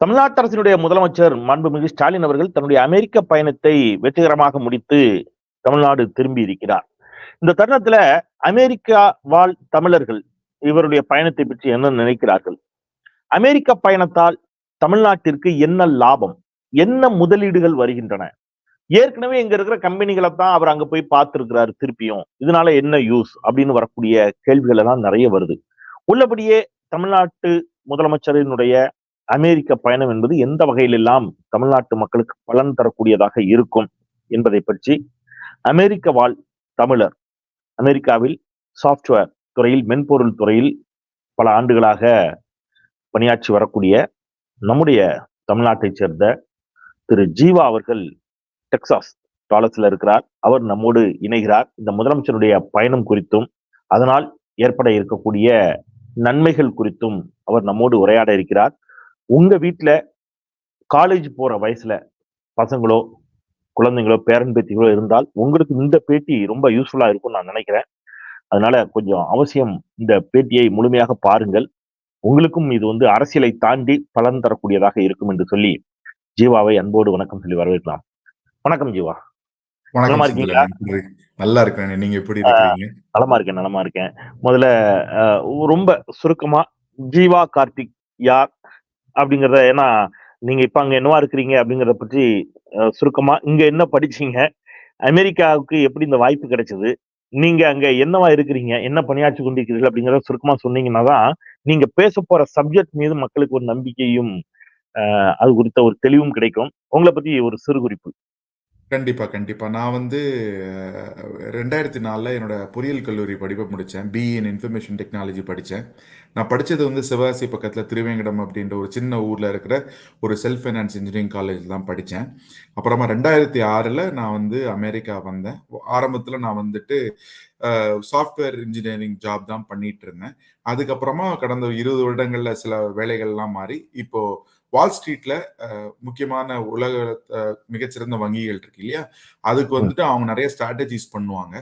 தமிழ்நாட்டு அரசினுடைய முதலமைச்சர் மாண்புமிகு ஸ்டாலின் அவர்கள் தன்னுடைய அமெரிக்க பயணத்தை வெற்றிகரமாக முடித்து தமிழ்நாடு திரும்பி இருக்கிறார். இந்த தருணத்துல அமெரிக்கா வாழ் தமிழர்கள் இவருடைய பயணத்தை பற்றி என்ன நினைக்கிறார்கள்? அமெரிக்க பயணத்தால் தமிழ்நாட்டிற்கு என்ன லாபம்? என்ன முதலீடுகள் வருகின்றன? ஏற்கனவே இங்க இருக்கிற கம்பெனிகளை தான் அவர் அங்க போய் பார்த்திருக்கிறாரு திருப்பியும். இதனால என்ன யூஸ் அப்படின்னு வரக்கூடிய கேள்விகள் எல்லாம் நிறைய வருது. உள்ளபடியே தமிழ்நாட்டு முதலமைச்சரினுடைய அமெரிக்க பயணம் என்பது எந்த வகையிலெல்லாம் தமிழ்நாட்டு மக்களுக்கு பலன் தரக்கூடியதாக இருக்கும் என்பதை பற்றி அமெரிக்க வாழ் தமிழர் அமெரிக்காவில் சாஃப்ட்வேர் துறையில் மென்பொருள் துறையில் பல ஆண்டுகளாக பணியாற்றி வரக்கூடிய நம்முடைய தமிழ்நாட்டைச் சேர்ந்த திரு ஜீவா அவர்கள் டெக்சாஸ் டாலஸ்ல இருக்கிறார். அவர் நம்மோடு இணைகிறார். இந்த முதலமைச்சருடைய பயணம் குறித்தும் அதனால் ஏற்பட இருக்கக்கூடிய நன்மைகள் குறித்தும் அவர் நம்மோடு உரையாட இருக்கிறார். உங்க வீட்டுல காலேஜ் போற வயசுல பசங்களோ குழந்தைங்களோ பேரன் பேத்திகளோ இருந்தால் உங்களுக்கு இந்த பேட்டி ரொம்ப யூஸ்ஃபுல்லா இருக்கும்னு நான் நினைக்கிறேன். அதனால கொஞ்சம் அவசியம் இந்த பேட்டியை முழுமையாக பாருங்கள். உங்களுக்கும் இது வந்து அரசியலை தாண்டி பலன் தரக்கூடியதாக இருக்கும் என்று சொல்லி ஜீவாவை அன்போடு வணக்கம் சொல்லி வரவேற்கலாம். வணக்கம் ஜீவா. நலமா இருக்கீங்களா? நல்லா இருக்கேன். நீங்க எப்படி இருக்கீங்க நலமா இருக்கேன் நலமா இருக்கேன். முதல்ல ரொம்ப சுருக்கமா ஜீவா கார்த்திக் யார்? அப்படிங்கறத ஏன்னா நீங்க இப்ப அங்க என்னவா இருக்கிறீங்க அப்படிங்கறத பற்றி அஹ், சுருக்கமா இங்க என்ன படிச்சீங்க? அமெரிக்காவுக்கு எப்படி இந்த வாய்ப்பு கிடைச்சது? நீங்க அங்க என்னவா இருக்கிறீங்க? என்ன பணியாற்றி கொண்டிருக்கிறீர்கள் அப்படிங்கறத சுருக்கமா சொன்னீங்கன்னா தான் நீங்க பேச போற சப்ஜெக்ட் மீது மக்களுக்கு ஒரு நம்பிக்கையும் அது குறித்த ஒரு தெளிவும் கிடைக்கும். உங்களை பத்தி ஒரு சிறு குறிப்பு. கண்டிப்பா கண்டிப்பா. நான் வந்து ரெண்டாயிரத்தி நாலில் என்னோட பொறியியல் கல்லூரி படிப்பை முடிச்சேன். பிஇ இன் இன்ஃபர்மேஷன் டெக்னாலஜி படித்தேன் நான் படிச்சது வந்து சிவகாசி பக்கத்தில் திருவேங்கடம் அப்படின்ற ஒரு சின்ன ஊர்ல இருக்கிற ஒரு செல்ஃப் ஃபைனான்ஸ் இன்ஜினியரிங் காலேஜ் தான் படித்தேன் அப்புறமா ரெண்டாயிரத்தி ஆறுல நான் வந்து அமெரிக்கா வந்தேன். ஆரம்பத்தில் நான் வந்துட்டு சாஃப்ட்வேர் இன்ஜினியரிங் ஜாப் தான் பண்ணிட்டு இருந்தேன். அதுக்கப்புறமா கடந்த இருபது வருடங்கள்ல சில வேலைகள்லாம் மாறி இப்போ வால் ஸ்ட்ரீட்ல முக்கியமான உலக மிகச்சிறந்த வங்கிகள் இருக்கு இல்லையா? அதுக்கு வந்துட்டு அவங்க நிறைய ஸ்ட்ராட்டஜிஸ் பண்ணுவாங்க.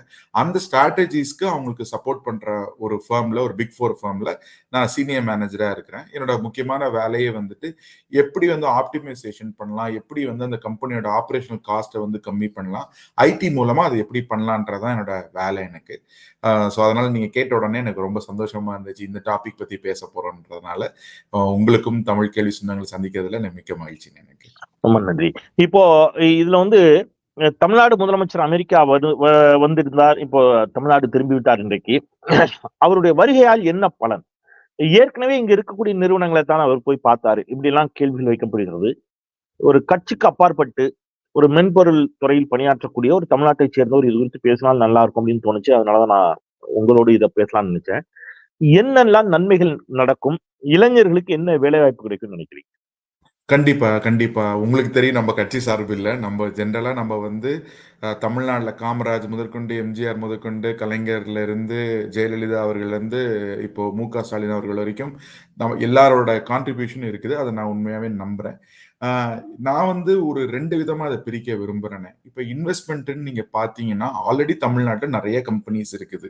அந்த ஸ்ட்ராட்டஜிஸ்க்கு அவங்களுக்கு சப்போர்ட் பண்ற ஒரு ஃபேர்ம்ல ஒரு பிக் ஃபோர் ஃபேர்ம்ல நான் சீனியர் மேனேஜரா இருக்கிறேன். என்னோட முக்கியமான வேலையே வந்துட்டு எப்படி வந்து ஆப்டிமைசேஷன் பண்ணலாம் எப்படி வந்து அந்த கம்பெனியோட ஆப்ரேஷனல் காஸ்ட்டை வந்து கம்மி பண்ணலாம் ஐடி மூலமா அது எப்படி பண்ணலான்றதான் என்னோட வேலை எனக்கு. ஸோ அதனால நீங்க கேட்ட உடனே எனக்கு ரொம்ப சந்தோஷமா இருந்துச்சு இந்த டாபிக் பத்தி பேச போறோன்றதுனால. உங்களுக்கும் தமிழ் கேள்வி சொந்தங்களை சந்திக்கிறதுல மிக்க மகிழ்ச்சி எனக்கு. ரொம்ப நன்றி. இப்போ இதுல வந்து தமிழ்நாடு முதலமைச்சர் அமெரிக்கா வ- வந்திருந்தார். இப்போ தமிழ்நாடு திரும்பி விட்டார் இன்றைக்கு. அவருடைய வருகையால் என்ன பலன்? ஏற்கனவே இங்க இருக்கக்கூடிய நிறுவனங்களை தான் அவர் போய் பார்த்தாரு. இப்படி எல்லாம் கேள்விகள் வைக்கப்படுகிறது. ஒரு கட்சிக்கு அப்பாற்பட்டு ஒரு மென்பொருள் துறையில் பணியாற்றக்கூடிய ஒரு தமிழ்நாட்டை சேர்ந்தவர் இது குறித்து பேசினால் நல்லா இருக்கும் அப்படின்னு தோணுச்சு. அதனாலதான் நான் உங்களோடு இதை பேசலாம்னு நினைச்சேன். என்னெல்லாம் நன்மைகள் நடக்கும்? இளைஞர்களுக்கு என்ன வேலை வாய்ப்பு கிடைக்கும்னு நினைக்கிறீங்க? கண்டிப்பா கண்டிப்பா. உங்களுக்கு தெரியும் நம்ம கட்சி சார்பு இல்ல. நம்ம ஜென்ரலா நம்ம வந்து தமிழ்நாட்டில் காமராஜ் முதற்கொண்டு எம்ஜிஆர் முதற்கொண்டு கலைஞர்ல இருந்து ஜெயலலிதா அவர்கள் இருந்து இப்போ மு க ஸ்டாலின் அவர்கள் வரைக்கும் நம்ம எல்லாரோட கான்ட்ரிபியூஷன் இருக்குது. அதை நான் உண்மையாவே நம்புறேன். நான் வந்து ஒரு ரெண்டு விதமா அதை பிரிக்க விரும்புறேன். இப்போ இன்வெஸ்ட்மெண்ட்னு நீங்க பாத்தீங்கன்னா ஆல்ரெடி தமிழ்நாட்டில் நிறைய கம்பெனிஸ் இருக்குது.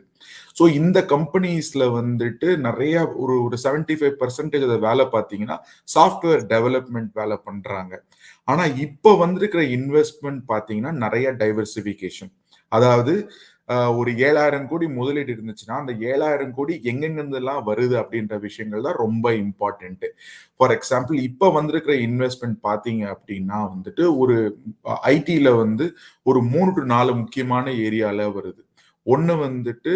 ஸோ இந்த கம்பெனிஸ்ல வந்துட்டு நிறைய ஒரு ஒரு செவன்டி ஃபைவ் பர்சன்டேஜ் அதை வேலை பார்த்தீங்கன்னா சாஃப்ட்வேர் டெவலப்மெண்ட் வேலை பண்றாங்க. ஆனா இப்போ வந்திருக்கிற இன்வெஸ்ட்மெண்ட் பாத்தீங்கன்னா நிறைய டைவர்சிபிகேஷன் அதாவது ஒரு ஏழாயிரம் கோடி முதலீடு இருந்துச்சுன்னா அந்த ஏழாயிரம் கோடி எங்கெங்கிருந்தெல்லாம் வருது அப்படின்ற விஷயங்கள் தான் ரொம்ப இம்பார்ட்டன்ட் ஃபார் எக்ஸாம்பிள் இப்போ வந்திருக்கிற இன்வெஸ்ட்மெண்ட் பார்த்தீங்க அப்படின்னா வந்துட்டு ஒரு ஐடியில் வந்து ஒரு மூணு டு நாலு முக்கியமான ஏரியாவில் வருது. ஒன்று வந்துட்டு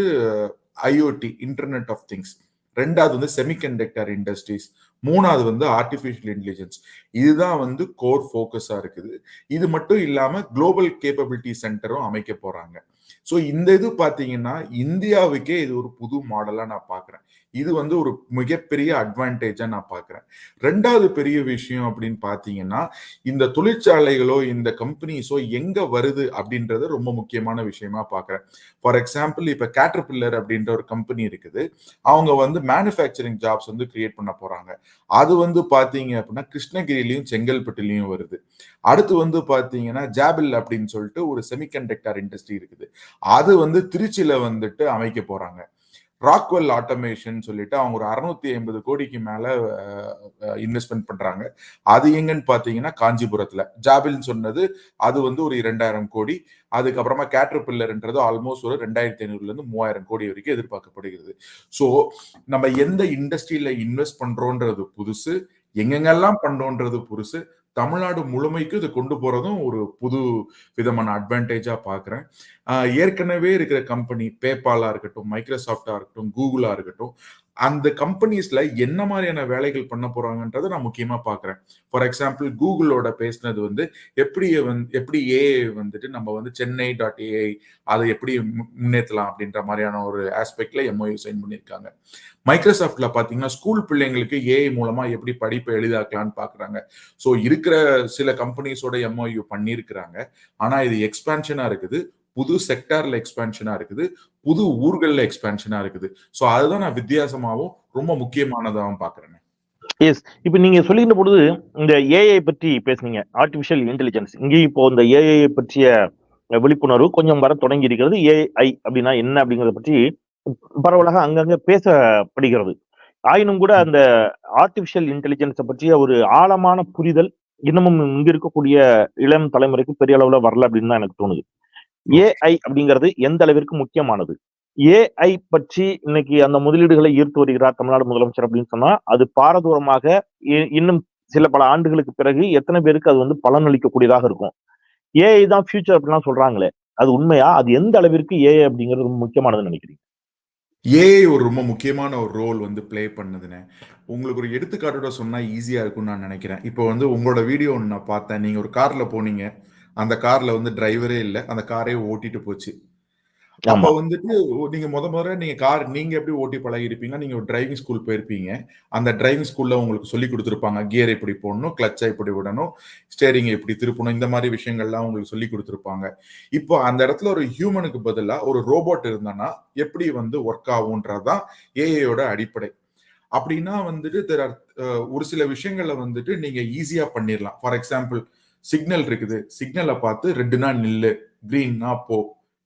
ஐஓடி இன்டர்நெட் ஆஃப் திங்ஸ் ரெண்டாவது வந்து செமிகண்டக்டர் இண்டஸ்ட்ரீஸ் மூணாவது வந்து ஆர்டிஃபிஷியல் இன்டெலிஜென்ஸ் இதுதான் வந்து கோர் ஃபோக்கஸாக இருக்குது. இது மட்டும் இல்லாமல் குளோபல் கேப்பபிலிட்டி சென்டரும் அமைக்க போகிறாங்க ஸோ இந்த இது பார்த்தீங்கன்னா இந்தியாவுக்கே இது ஒரு புது மாடலாக நான் பார்க்குறேன் இது வந்து ஒரு மிகப்பெரிய அட்வான்டேஜாக நான் பார்க்குறேன். ரெண்டாவது பெரிய விஷயம் அப்படின்னு பார்த்தீங்கன்னா இந்த தொழிற்சாலைகளோ இந்த கம்பெனிஸோ எங்க வருது அப்படின்றத ரொம்ப முக்கியமான விஷயமா பார்க்குறேன். ஃபார் எக்ஸாம்பிள் இப்போ கேட்டர்பில்லர் அப்படின்ற ஒரு கம்பெனி இருக்குது. அவங்க வந்து மேனுஃபேக்சரிங் ஜாப்ஸ் வந்து கிரியேட் பண்ண போறாங்க. அது வந்து பாத்தீங்க அப்படின்னா கிருஷ்ணகிரிலையும் செங்கல்பட்டுலையும் வருது. அடுத்து வந்து பாத்தீங்கன்னா ஜாபில் அப்படின்னு சொல்லிட்டு ஒரு செமிகண்டக்டர் இண்டஸ்ட்ரி இருக்குது. அது வந்து திருச்சியில வந்துட்டு அமைக்க போறாங்க. ராக்வெல் ஆட்டோமேஷன் சொல்லிட்டு அவங்க ஒரு அறுநூத்தி ஐம்பது கோடிக்கு மேல இன்வெஸ்ட்மெண்ட் பண்றாங்க. அது எங்கன்னு பாத்தீங்கன்னா காஞ்சிபுரத்துல. ஜாபில்னு சொன்னது அது வந்து ஒரு இரண்டாயிரம் கோடி. அதுக்கப்புறமா கேட்ரு பில்லர்ன்றது ஆல்மோஸ்ட் ஒரு ரெண்டாயிரத்தி ஐநூறுல இருந்து மூவாயிரம் கோடி வரைக்கும் எதிர்பார்க்கப்படுகிறது. ஸோ நம்ம எந்த இண்டஸ்ட்ரியில இன்வெஸ்ட் பண்றோன்றது புதுசு எங்கெங்கெல்லாம் பண்றோன்றது புதுசு தமிழ்நாடு முழுமைக்கு இது கொண்டு போகிறதும் ஒரு புது விதமான அட்வான்டேஜாக பார்க்குறேன் ஏற்கனவே இருக்கிற கம்பெனி பேபாலாக இருக்கட்டும் மைக்ரோசாஃப்டாக இருக்கட்டும் கூகுளாக இருக்கட்டும் அந்த கம்பெனிஸ்ல என்ன மாதிரியான வேலைகள் பண்ண போறாங்கன்றதை நான் முக்கியமா பாக்குறேன். ஃபார் எக்ஸாம்பிள் கூகுளோட பேசினது வந்து எப்படி வந்து எப்படி ஏஐ வந்துட்டு நம்ம வந்து சென்னை டாட் ஏஐ அதை எப்படி முன்னேற்றலாம் அப்படின்ற மாதிரியான ஒரு ஆஸ்பெக்ட்ல எம்ஓயு சைன் பண்ணியிருக்காங்க. மைக்ரோசாஃப்ட்ல பாத்தீங்கன்னா ஸ்கூல் பிள்ளைங்களுக்கு ஏஐ மூலமா எப்படி படிப்பை எளிதாக்கலாம்னு பாக்குறாங்க. ஸோ இருக்கிற சில கம்பெனிஸோட எம்ஓயு பண்ணியிருக்கிறாங்க. ஆனா இது எக்ஸ்பேன்ஷனா இருக்குது. புது செக்டார்ல எக்ஸ்பேன்ஷனா இருக்குது புது ஊர்களில் எக்ஸ்பேன்ஷனா இருக்குது. ஸோ அதுதான் நான் வித்தியாசமாகவும் ரொம்ப முக்கியமானதாகவும் பாக்குறேன் எஸ் இப்போ நீங்க சொல்லிக்கிற பொழுது இந்த ஏஐ பற்றி பேசுனீங்க. ஆர்டிபிஷியல் இன்டெலிஜென்ஸ் இங்கேயும் இப்போ இந்த ஏஐ பற்றிய விழிப்புணர்வு கொஞ்சம் வர தொடங்கி இருக்கிறது ஏஐ அப்படின்னா என்ன அப்படிங்கறத பற்றி பரவலாக அங்கங்க பேசப்படுகிறது. ஆயினும் கூட அந்த ஆர்டிபிஷியல் இன்டெலிஜென்ஸை பற்றிய ஒரு ஆழமான புரிதல் இன்னமும் இங்க இருக்கக்கூடிய இளம் தலைமுறைக்கு பெரிய அளவுல வரல அப்படின்னு தான் எனக்கு தோணுது. ஏஐ அப்படிங்கிறது எந்த அளவிற்கு முக்கியமானது? ஏஐ பற்றி இன்னைக்கு அந்த முதலீடுகளை ஈர்த்து வருகிறார் தமிழ்நாடு முதலமைச்சர் அப்படின்னு சொன்னா அது பாரதூரமாக இன்னும் சில பல ஆண்டுகளுக்கு பிறகு எத்தனை பேருக்கு அது வந்து பலனளிக்கக்கூடியதாக இருக்கும்? ஏஐ தான் ஃபியூச்சர் அப்படிலாம் சொல்றாங்களே அது உண்மையா? அது எந்த அளவிற்கு ஏஐ அப்படிங்கிறது ரொம்ப முக்கியமானதுன்னு நினைக்கிறீங்க? ஏஐ ஒரு ரொம்ப முக்கியமான ஒரு ரோல் வந்து பிளே பண்ணுதுன்னு. உங்களுக்கு ஒரு எடுத்துக்காட்டோட சொன்னா ஈஸியா இருக்கும்னு நான் நினைக்கிறேன். இப்போ வந்து உங்களோட வீடியோ ஒன்று நான் பார்த்தேன். நீங்க ஒரு கார்ல போனீங்க. அந்த கார்ல வந்து டிரைவரே இல்லை. அந்த காரே ஓட்டிட்டு போச்சு. அப்ப வந்துட்டு நீங்க முத முத நீங்க கார் நீங்க எப்படி ஓட்டி பழகி இருப்பீங்க? நீங்க ஒரு டிரைவிங் ஸ்கூல் போயிருப்பீங்க. அந்த டிரைவிங் ஸ்கூல்ல உங்களுக்கு சொல்லி கொடுத்துருப்பாங்க. கியர் எப்படி போடணும்? கிளச்சை எப்படி விடணும்? ஸ்டேரிங் எப்படி திருப்பணும்? இந்த மாதிரி விஷயங்கள்லாம் உங்களுக்கு சொல்லி கொடுத்துருப்பாங்க. இப்போ அந்த இடத்துல ஒரு ஹியூமனுக்கு பதிலா ஒரு ரோபோட் இருந்தனா எப்படி வந்து ஒர்க் ஆகும்ன்றதுதான் ஏஐயோட அடிப்படை. அப்படின்னா வந்துட்டு ஒரு சில விஷயங்கள்ல வந்துட்டு நீங்க ஈஸியா பண்ணிடலாம் ஃபார் எக்ஸாம்பிள் சிக்னல் இருக்குது. சிக்னலை பார்த்து ரெட்டுனா நில்லு. கிரீன்னா போ.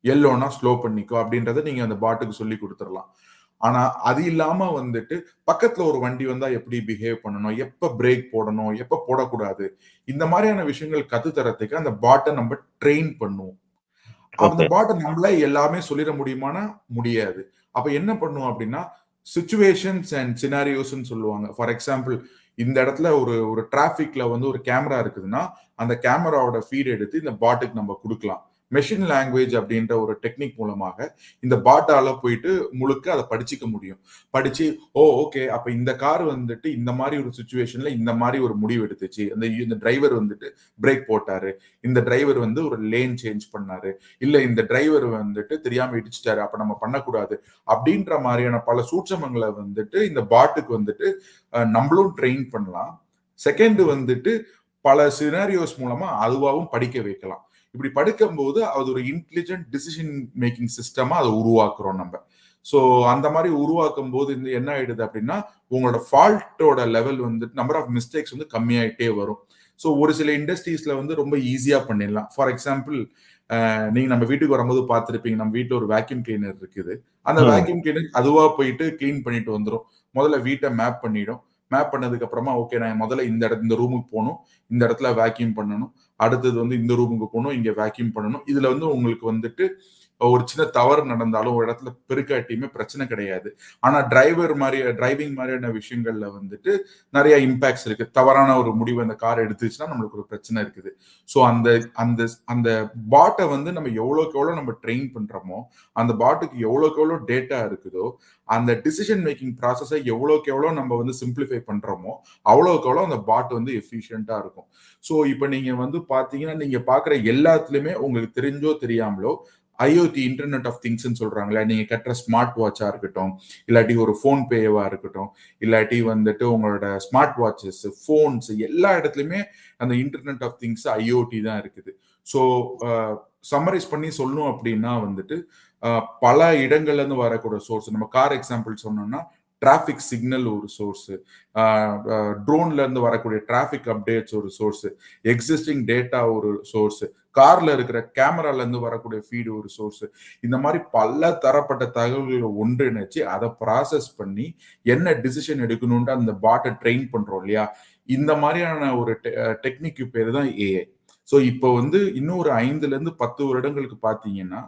எல்லோனா ஸ்லோ பண்ணிக்கோ அப்படின்றத நீங்க அந்த பாட்டுக்கு சொல்லி கொடுத்துடலாம். ஆனா அது இல்லாம வந்துட்டு பக்கத்துல ஒரு வண்டி வந்தா எப்படி பிஹேவ் பண்ணணும்? எப்ப பிரேக் போடணும்? எப்ப போடக்கூடாது? இந்த மாதிரியான விஷயங்கள் கத்து தரத்துக்கு அந்த பாட்டை நம்ம ட்ரெயின் பண்ணுவோம். அந்த பாட்டை நம்மளே எல்லாமே சொல்லிட முடியுமானா? முடியாது. அப்ப என்ன பண்ணுவோம் அப்படின்னா சுச்சுவேஷன்ஸ் அண்ட் சினாரியோஸ்ன்னு சொல்லுவாங்க. ஃபார் எக்ஸாம்பிள் இந்த இடத்துல ஒரு ஒரு டிராஃபிக்ல வந்து ஒரு கேமரா இருக்குதுன்னா அந்த கேமராவோட ஃபீட் எடுத்து இந்த பாட்டுக்கு நம்ம கொடுக்கலாம். மெஷின் லாங்குவேஜ் அப்படின்ற ஒரு டெக்னிக் மூலமாக இந்த பாட்டால போயிட்டு முழுக்க அதை படிச்சுக்க முடியும். படிச்சு ஓ ஓகே அப்ப இந்த கார் வந்துட்டு இந்த மாதிரி ஒரு சுச்சுவேஷன்ல இந்த மாதிரி ஒரு முடிவு எடுத்துச்சு. அந்த இந்த டிரைவர் வந்துட்டு பிரேக் போட்டாரு. இந்த டிரைவர் வந்து ஒரு லேன் சேஞ்ச் பண்ணாரு. இல்ல இந்த டிரைவர் வந்துட்டு தெரியாம இடிச்சிட்டாரு. அப்ப நம்ம பண்ணக்கூடாது. அப்படின்ற மாதிரியான பல சூட்சமங்களை வந்துட்டு இந்த பாட்டுக்கு வந்துட்டு நம்மளும் ட்ரெயின் பண்ணலாம். செகண்ட் வந்துட்டு பல சினாரியோஸ் மூலமா அதுவாகவும் படிக்க வைக்கலாம். இப்படி படிக்கும்போது அது ஒரு இன்டெலிஜென்ட் டிசிஷன் மேக்கிங் சிஸ்டமா அதை உருவாக்குறோம் நம்ம. ஸோ அந்த மாதிரி உருவாக்கும் போது இந்த என்ன ஆயிடுது அப்படின்னா உங்களோட ஃபால்ட்டோட லெவல் வந்துட்டு நம்பர் ஆஃப் மிஸ்டேக்ஸ் வந்து கம்மியாயிட்டே வரும். ஸோ ஒரு சில இண்டஸ்ட்ரீஸ்ல வந்து ரொம்ப ஈஸியா பண்ணிடலாம். ஃபார் எக்ஸாம்பிள் நீங்க நம்ம வீட்டுக்கு வரும்போது பார்த்துருப்பீங்க நம்ம வீட்டில் ஒரு வேக்யூம் கிளீனர் இருக்குது. அந்த வேக்யூம் கிளீனர் அதுவா போயிட்டு கிளீன் பண்ணிட்டு வந்துடும் முதல்ல வீட்டை மேப் பண்ணிடும். மேப் பண்ணதுக்கு அப்புறமா ஓகே நான் முதல்ல இந்த இடத்துல இந்த ரூமுக்கு போகணும். இந்த இடத்துல வேக்யூம் பண்ணணும். அடுத்தது வந்து இந்த ரூமுக்கு போகணும் இங்க வேக்யூம் பண்ணணும். இதுல வந்து உங்களுக்கு வந்துட்டு ஒரு சின்ன தவறு நடந்தாலும் ஒரு இடத்துல பெருக்காட்டியுமே பிரச்சனை கிடையாது. ஆனா டிரைவர் மாதிரி டிரைவிங் மாதிரியான விஷயங்கள்ல வந்துட்டு நிறைய இம்பாக்ட்ஸ் இருக்கு. தவறான ஒரு முடிவு அந்த கார் எடுத்துச்சுன்னா நம்மளுக்கு ஒரு பிரச்சனை இருக்குது. ஸோ அந்த அந்த அந்த பாட்டை வந்து நம்ம எவ்வளோக்கு எவ்வளோ நம்ம ட்ரெயின் பண்றோமோ அந்த பாட்டுக்கு எவ்வளோக்கு எவ்வளோ டேட்டா இருக்குதோ அந்த டிசிஷன் மேக்கிங் ப்ராசஸை எவ்வளோக்கு எவ்வளோ நம்ம வந்து சிம்பிளிஃபை பண்றோமோ அவ்வளோக்கு எவ்வளோ அந்த பாட் வந்து எஃபிஷியண்டா இருக்கும். ஸோ இப்போ நீங்க வந்து பாத்தீங்கன்னா நீங்க பாக்குற எல்லாத்துலயுமே உங்களுக்கு தெரிஞ்சோ தெரியாமலோ ஐஓடி இன்டர்நெட் ஆஃப் திங்ஸ்ன்னு சொல்றாங்களே நீங்க கட்டுற ஸ்மார்ட் வாட்சா இருக்கட்டும் இல்லாட்டி ஒரு ஃபோன் பேவா இருக்கட்டும் இல்லாட்டி வந்துட்டு உங்களோட ஸ்மார்ட் வாட்சஸ் ஃபோன்ஸ் எல்லா இடத்துலயுமே அந்த இன்டர்நெட் ஆஃப் திங்ஸ் ஐஓடி தான் இருக்குது. ஸோ சம்மரைஸ் பண்ணி சொல்லணும் அப்படின்னா வந்துட்டு பல இடங்கள்ல இருந்து வரக்கூடிய சோர்ஸ் நம்ம கார் எக்ஸாம்பிள் சொன்னோம்னா டிராஃபிக் சிக்னல் ஒரு சோர்ஸு ட்ரோன்ல இருந்து வரக்கூடிய டிராஃபிக் அப்டேட்ஸ் ஒரு சோர்ஸ் எக்ஸிஸ்டிங் டேட்டா ஒரு சோர்ஸ் கார்ல இருக்கிற கேமரால இருந்து வரக்கூடிய ஃபீடு ஒரு சோர்ஸ் இந்த மாதிரி பல தரப்பட்ட தகவல்களை ஒன்றிணைச்சு அதை ப்ராசஸ் பண்ணி என்ன டிசிஷன் எடுக்கணும்ட்டு அந்த பாட்டை ட்ரெயின் பண்றோம் இல்லையா? இந்த மாதிரியான ஒரு டெக்னிக்கு பேர் தான் ஏஐ ஸோ இப்போ வந்து இன்னும் ஒரு ஐந்துல இருந்து பத்து வருடங்களுக்கு பார்த்தீங்கன்னா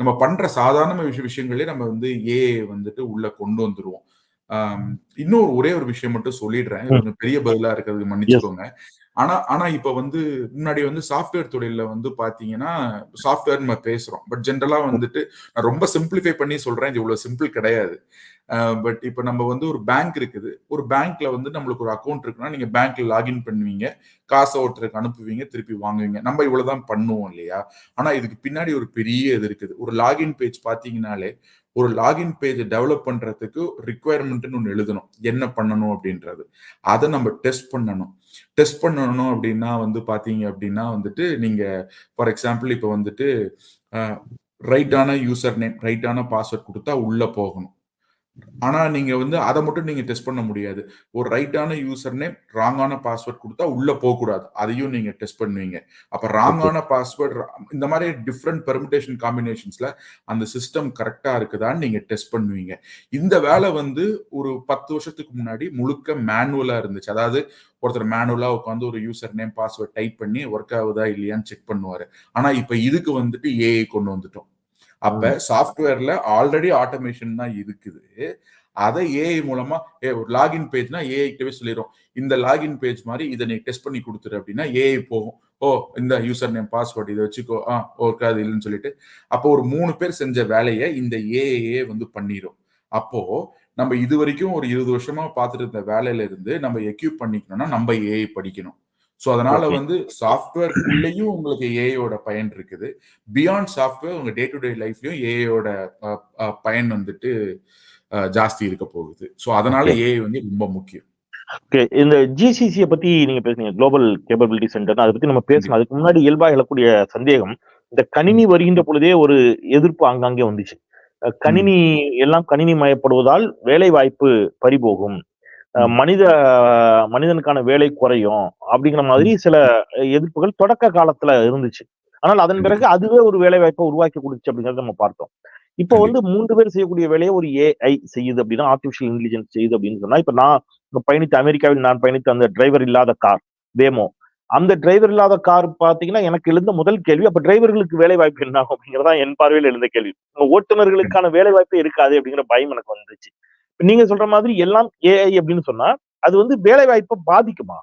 நம்ம பண்ற சாதாரண விஷய விஷயங்களே நம்ம வந்து ஏஐ வந்துட்டு உள்ள கொண்டு வந்துருவோம். ஆம், இன்னும் ஒரே ஒரு விஷயம் மட்டும் சொல்லிடுறேன். கொஞ்சம் பெரிய பதிலா இருக்கிறது மன்னிச்சுக்கோங்க. ஆனா ஆனா இப்ப வந்து முன்னாடி வந்து சாஃப்ட்வேர் தொழில வந்து பாத்தீங்கன்னா சாஃப்ட்வேர் நம்ம பேசுறோம். பட் ஜென்ரலா வந்துட்டு நான் ரொம்ப சிம்பிளிஃபை பண்ணி சொல்றேன். இது இவ்வளவு சிம்பிள் கிடையாது. பட் இப்போ நம்ம வந்து ஒரு பேங்க் இருக்குது. ஒரு பேங்க்ல வந்து நம்மளுக்கு ஒரு அக்கௌண்ட் இருக்குன்னா நீங்க பேங்க்ல லாகின் பண்ணுவீங்க. காசை ஒருத்தருக்கு அனுப்புவீங்க திருப்பி வாங்குவீங்க. நம்ம இவ்வளவுதான் பண்ணுவோம் இல்லையா? ஆனா இதுக்கு பின்னாடி ஒரு பெரிய இது இருக்குது. ஒரு லாகின் பேஜ் பாத்தீங்கன்னாலே ஒரு லாகின் பேஜ் டெவலப் பண்றதுக்கு ரிக்குவயர்மெண்ட்னு ஒன்று எழுதணும். என்ன பண்ணணும் அப்படின்றது. அதை நம்ம டெஸ்ட் பண்ணணும். டெஸ்ட் பண்ணணும் அப்படின்னா வந்து பாத்தீங்க அப்படின்னா வந்துட்டு நீங்க ஃபார் எக்ஸாம்பிள் இப்போ வந்துட்டு ரைட்டான யூசர் நேம் ரைட்டான பாஸ்வேர்ட் கொடுத்தா உள்ள போகணும். ஆனா நீங்க வந்து அதை மட்டும் நீங்க டெஸ்ட் பண்ண முடியாது. ஒரு ரைட்டான யூசர் நேம் ராங்கான பாஸ்வேர்ட் கொடுத்தா உள்ள போக கூடாது அதையும் நீங்க டெஸ்ட் பண்ணுவீங்க. அப்ப ராங்கான பாஸ்வேர்ட் இந்த மாதிரி டிஃப்ரெண்ட் பெர்மிட்டேஷன் காம்பினேஷன்ஸ்ல அந்த சிஸ்டம் கரெக்டா இருக்குதான்னு நீங்க டெஸ்ட் பண்ணுவீங்க. இந்த வேலை வந்து ஒரு பத்து வருஷத்துக்கு முன்னாடி முழுக்க மேனுவலா இருந்துச்சு. அதாவது ஒருத்தர் மேனுவலா உட்காந்து ஒரு யூசர் நேம் பாஸ்வேர்ட் டைப் பண்ணி ஒர்க் ஆகுதா இல்லையான்னு செக் பண்ணுவாரு. ஆனா இப்ப இதுக்கு வந்துட்டு ஏஐ கொண்டு வந்துட்டோம். அப்ப சாஃப்ட்வேர்ல ஆல்ரெடி ஆட்டோமேஷன் தான் இருக்குது. அதை ஏஐ மூலமா ஏ ஒரு லாகின் பேஜ்னா ஏஐ கிட்டவே சொல்லிடும் இந்த லாகின் பேஜ் மாதிரி இதை நீ டெஸ்ட் பண்ணி கொடுத்துரு அப்படின்னா ஏஐ போகும். ஓ இந்த யூசர் நேம் பாஸ்வேர்ட் இதை வச்சுக்கோ. ஆ ஓகே அது இல்லைன்னு சொல்லிட்டு. அப்போ ஒரு மூணு பேர் செஞ்ச வேலையை இந்த ஏஐயே வந்து பண்ணிடும் அப்போ நம்ம இது வரைக்கும் ஒரு இருபது வருஷமா பார்த்துட்டு இருந்த வேலையில இருந்து நம்ம எக்யூப் பண்ணிக்கணும்னா நம்ம ஏஐ படிக்கணும். ஸோ அதனால. வந்து சாஃப்ட்வேர்க்குள்ளேயும் உங்களுக்கு ஏஐயோட பயன் இருக்குது. பியாண்ட் சாஃப்ட்வேர் உங்க டே டு டே லைஃப்லயும் ஏஐயோட பயன் வந்துட்டு ஜாஸ்தி இருக்க போகுது. ஸோ அதனால. ஏஐ வந்து ரொம்ப முக்கியம். ஓகே இந்த ஜிசிசியை பத்தி நீங்க பேசுனீங்க. குளோபல் கேப்பபிலிட்டி சென்டர் அதை பத்தி நம்ம பேசணும் அதுக்கு முன்னாடி இயல்பா எழக்கூடிய சந்தேகம் இந்த கணினி வருகின்ற பொழுதே ஒரு எதிர்ப்பு ஆங்காங்கே வந்துச்சு. கணினி எல்லாம் கணினி மயப்படுவதால் வேலை வாய்ப்பு பறிபோகும். மனித மனிதனுக்கான வேலை குறையும் அப்படிங்கிற மாதிரி சில எதிர்ப்புகள் தொடக்க காலத்துல இருந்துச்சு. ஆனால் அதன் பிறகு அதுவே ஒரு வேலை வாய்ப்பை உருவாக்கி கொடுத்துச்சு அப்படிங்கறத நம்ம பார்த்தோம். இப்போ வந்து மூன்று பேர் செய்யக்கூடிய வேலையை ஒரு ஏஐ செய்யுது அப்படின்னா ஆர்டிபிஷியல் இன்டெலிஜென்ஸ் செய்யுது அப்படின்னு சொன்னா இப்ப நான் பயணித்த அமெரிக்காவில் நான் பயணித்த அந்த டிரைவர் இல்லாத கார் வேமோ அந்த டிரைவர் இல்லாத கார் பாத்தீங்கன்னா எனக்கு எழுந்த முதல் கேள்வி அப்ப டிரைவர்களுக்கு வேலை வாய்ப்பு என்ன ஆகும் அப்படிங்கறதா என் பார்வையில் எழுந்த கேள்வி. ஓட்டுநர்களுக்கான வேலை வாய்ப்பே இருக்காது அப்படிங்கிற பயம் எனக்கு வந்துச்சு. இப்ப நீங்க சொல்ற மாதிரி எல்லாம் ஏஐ அப்படின்னு சொன்னா அது வந்து வேலை வாய்ப்பை பாதிக்குமா?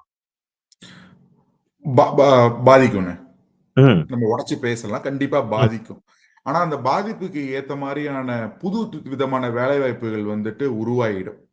பா- பா- பாதிக்கும்ண்ணே ம் நம்ம உடைச்சு பேசலாம். கண்டிப்பா பாதிக்கும். ஆனா அந்த பாதிப்புக்கு ஏத்த மாதிரியான புது விதமான வேலை வாய்ப்புகள் வந்துட்டு உருவாயிடும்.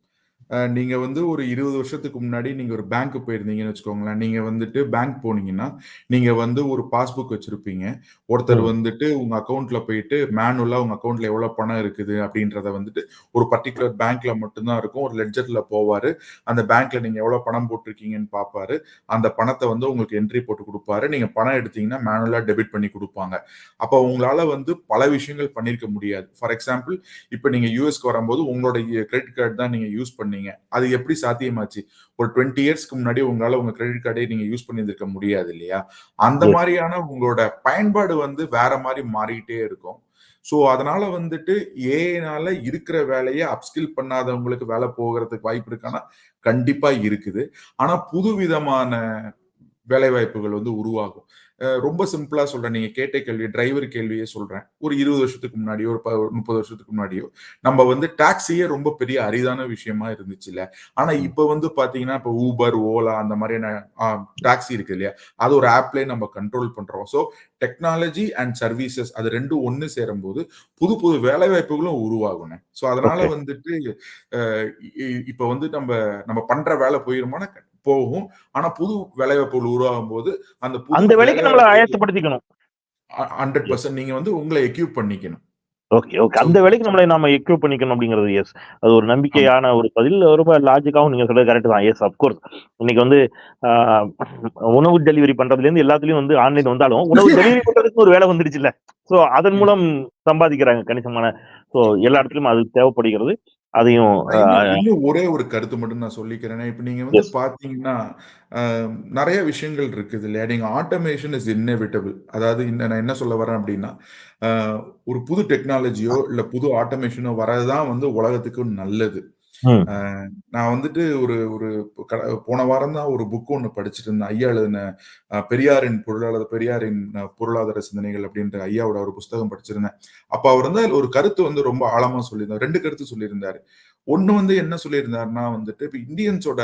அஹ் நீங்க வந்து ஒரு இருபது வருஷத்துக்கு முன்னாடி நீங்க ஒரு பேங்க் போயிருந்தீங்கன்னு வச்சுக்கோங்களேன். நீங்க வந்துட்டு பேங்க் போனீங்கன்னா நீங்க வந்து ஒரு பாஸ்புக் வச்சிருப்பீங்க. ஒருத்தர். வந்துட்டு உங்க அக்கௌண்ட்ல போயிட்டு மேனுவலா உங்க அக்கௌண்ட்ல எவ்வளவு பணம் இருக்குது அப்படின்றத வந்துட்டு ஒரு பர்டிகுலர் பேங்க்ல மட்டும்தான் இருக்கும். ஒரு லெட்ஜர்ல போவாரு. அந்த பேங்க்ல நீங்க எவ்வளவு பணம் போட்டிருக்கீங்கன்னு பாப்பாரு. அந்த பணத்தை வந்து உங்களுக்கு என்ட்ரி போட்டு கொடுப்பாரு. நீங்க பணம் எடுத்தீங்கன்னா மேனுவலா டெபிட் பண்ணி கொடுப்பாங்க. அப்போ உங்களால வந்து பல விஷயங்கள் பண்ணிருக்க முடியாது. ஃபார் எக்ஸாம்பிள் இப்போ நீங்க யூஎஸ்க்கு வரும்போது உங்களோட கிரெடிட் கார்டு தான் நீங்க யூஸ் பண்ணீங்க. அது எப்படி சாத்தியமாச்சு? ஒரு டுவெண்ட்டி இயர்ஸ்க்கு முன்னாடி உங்களால உங்க கிரெடிட் கார்டை நீங்க யூஸ் பண்ணியிருக்க முடியாது இல்லையா? அந்த. மாதிரியான உங்களோட பயன்பாடு வந்து வேற மாதிரி மாறிக்கிட்டே இருக்கும். ஸோ அதனால வந்துட்டு ஏனால இருக்கிற வேலையை அப்ஸ்கில் பண்ணாதவங்களுக்கு வேலை போகிறதுக்கு வாய்ப்பு இருக்கானா கண்டிப்பா இருக்குது. ஆனா புது விதமான வேலை வாய்ப்புகள் வந்து உருவாகும். ரொம்ப சிம்பிளா சொல்றேன். நீங்க கேட்ட கேள்வி டிரைவர் கேள்வியே சொல்றேன். ஒரு இருபது வருஷத்துக்கு முன்னாடியோ ஒரு முப்பது வருஷத்துக்கு முன்னாடியோ நம்ம வந்து டாக்ஸியே ரொம்ப பெரிய அரிதான விஷயமா இருந்துச்சுல்ல. ஆனா இப்ப வந்து பாத்தீங்கன்னா இப்ப ஊபர் ஓலா அந்த மாதிரியான டாக்ஸி இருக்கு இல்லையா? அது ஒரு ஆப்லயே நம்ம கண்ட்ரோல் பண்றோம். ஸோ டெக்னாலஜி அண்ட் சர்வீசஸ் அது ரெண்டும் ஒன்னு சேரும்போது புது புது வேலை வாய்ப்புகளும் உருவாகும் ஸோ அதனால. வந்துட்டு இப்ப வந்து நம்ம நம்ம பண்ற வேலை போயிருமானா போகும். ஆனா புது வேலை வாய்ப்புகள் உருவாகும் போது அந்த அந்த வேலைக்கு நம்மள ஆயத்தப்படுத்திக்கணும். ஹண்ட்ரட் பர்சன்ட் நீங்க வந்து உங்களை எக்யூப் பண்ணிக்கணும். ஓகே ஓகே அந்த வேலைக்கு நம்மளை நாம எக்யூப் பண்ணிக்கணும் அப்படிங்கிறது எஸ் அது ஒரு நம்பிக்கையான ஒரு பதில். ரொம்ப லாஜிக்காவும் நீங்க சொல்றது கரெக்ட் தான். எஸ் அப்கோர்ஸ் இன்னைக்கு வந்து உணவு டெலிவரி பண்றதுல இருந்து எல்லாத்துலயும் வந்து ஆன்லைன் வந்தாலும் உணவு டெலிவரி பண்றதுக்கு ஒரு வேலை வந்துருச்சுல்ல சோ அதன் மூலம் சம்பாதிக்கிறாங்க கணிசமான. சோ எல்லா இடத்துலயும் அது தேவைப்படுகிறது. அதையும் இன்னும் ஒரே ஒரு கருத்து மட்டும் நான் சொல்லிக்கிறேன். இப்ப நீங்க வந்து. பாத்தீங்கன்னா நிறைய விஷயங்கள் இருக்குது இல்லையா? நீங்க ஆட்டோமேஷன் இஸ் இன்னெவிட்டபிள் அதாவது நான் என்ன சொல்ல வரேன் அப்படின்னா ஒரு புது டெக்னாலஜியோ இல்ல புது ஆட்டோமேஷனோ வரதுதான் வந்து உலகத்துக்கு நல்லது. நான் வந்துட்டு ஒரு ஒரு போன வாரம் தான் ஒரு புக் ஒன்று படிச்சுட்டு இருந்தேன். ஐயா எழுதின பெரியாரின் பொருளாதார பெரியாரின் பொருளாதார சிந்தனைகள் அப்படின்ற ஐயாவோட ஒரு புஸ்தகம் படிச்சிருந்தேன். அப்ப அவர் வந்து ஒரு கருத்து வந்து ரொம்ப ஆழமா சொல்லியிருந்தார். ரெண்டு கருத்து சொல்லியிருந்தாரு. ஒண்ணு வந்து என்ன சொல்லியிருந்தாருன்னா வந்துட்டு இப்ப இந்தியன்ஸோட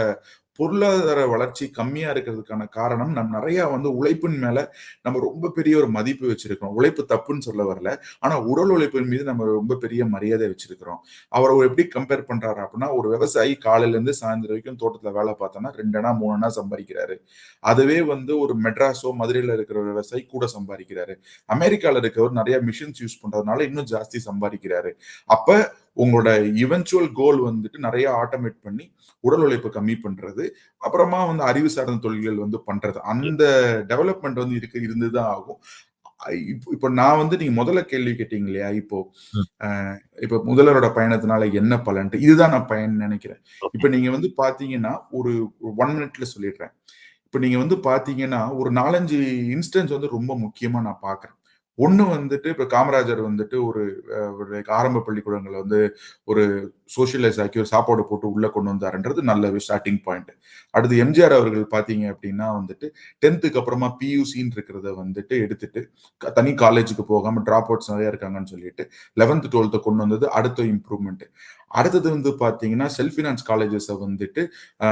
பொருளாதார வளர்ச்சி கம்மியா இருக்கிறதுக்கான காரணம் நம்ம நிறைய வந்து உழைப்பின் மேல நம்ம ரொம்ப பெரிய ஒரு மதிப்பு வச்சிருக்கோம் உழைப்பு தப்புன்னு சொல்ல வரல. ஆனா உடல் உழைப்பின் மீது நம்ம ரொம்ப பெரிய மரியாதை வச்சிருக்கிறோம். அவர் அவர் எப்படி கம்பேர் பண்றாரு அப்படின்னா ஒரு விவசாயி காலையில இருந்து சாயந்தரம் வரைக்கும் தோட்டத்துல வேலை பார்த்தோன்னா ரெண்டனா மூணுனா சம்பாதிக்கிறாரு. அதுவே வந்து ஒரு மெட்ராஸோ மதுரையில இருக்கிற விவசாயி கூட சம்பாதிக்கிறாரு. அமெரிக்கால இருக்கிறவர் நிறைய மிஷின்ஸ் யூஸ் பண்றதுனால இன்னும் ஜாஸ்தி சம்பாதிக்கிறாரு. அப்ப உங்களோட இவென்ச்சுவல் கோல் வந்துட்டு நிறைய ஆட்டோமேட் பண்ணி உடல் உழைப்பு கம்மி பண்றது அப்புறமா வந்து அறிவு சார்ந்த தொழில்கள் வந்து பண்றது. அந்த டெவலப்மெண்ட் வந்து இருக்கு இருந்துதான் ஆகும். இப்போ இப்போ நான் வந்து நீங்க முதல்ல கேள்வி கேட்டீங்க இல்லையா? இப்போ இப்போ முதல்வரோட பயணத்தினால என்ன பலன்ட்டு? இதுதான் நான் பயன் நினைக்கிறேன். இப்போ நீங்க வந்து பாத்தீங்கன்னா ஒரு ஒன் மினிட்ல சொல்லிடுறேன். இப்போ நீங்க வந்து பாத்தீங்கன்னா ஒரு நாலஞ்சு இன்ஸ்டன்ஸ் வந்து ரொம்ப முக்கியமா நான் பாக்குறேன். ஒன்று வந்துட்டு இப்போ காமராஜர் வந்துட்டு ஒரு ஒரு ஆரம்ப பள்ளிக்கூடங்களை வந்து ஒரு சோஷியலைஸ் ஆக்கி ஒரு சாப்பாடு போட்டு உள்ள கொண்டு வந்தாருன்றது நல்ல ஸ்டார்டிங் பாயிண்ட் அடுத்து எம்ஜிஆர் அவர்கள் பாத்தீங்க அப்படின்னா வந்துட்டு டென்த்துக்கு அப்புறமா பியூசின்னு இருக்கிறத வந்துட்டு எடுத்துட்டு தனி காலேஜுக்கு போகாம டிராப் அவுட்ஸ் நிறைய இருக்காங்கன்னு சொல்லிட்டு லெவன்த் டுவெல்த்தை கொண்டு வந்தது அடுத்த இம்ப்ரூவ்மெண்ட் அடுத்தது வந்து பாத்தீங்கன்னா செல்ஃப் ஃபினான்ஸ் காலேஜஸை வந்துட்டு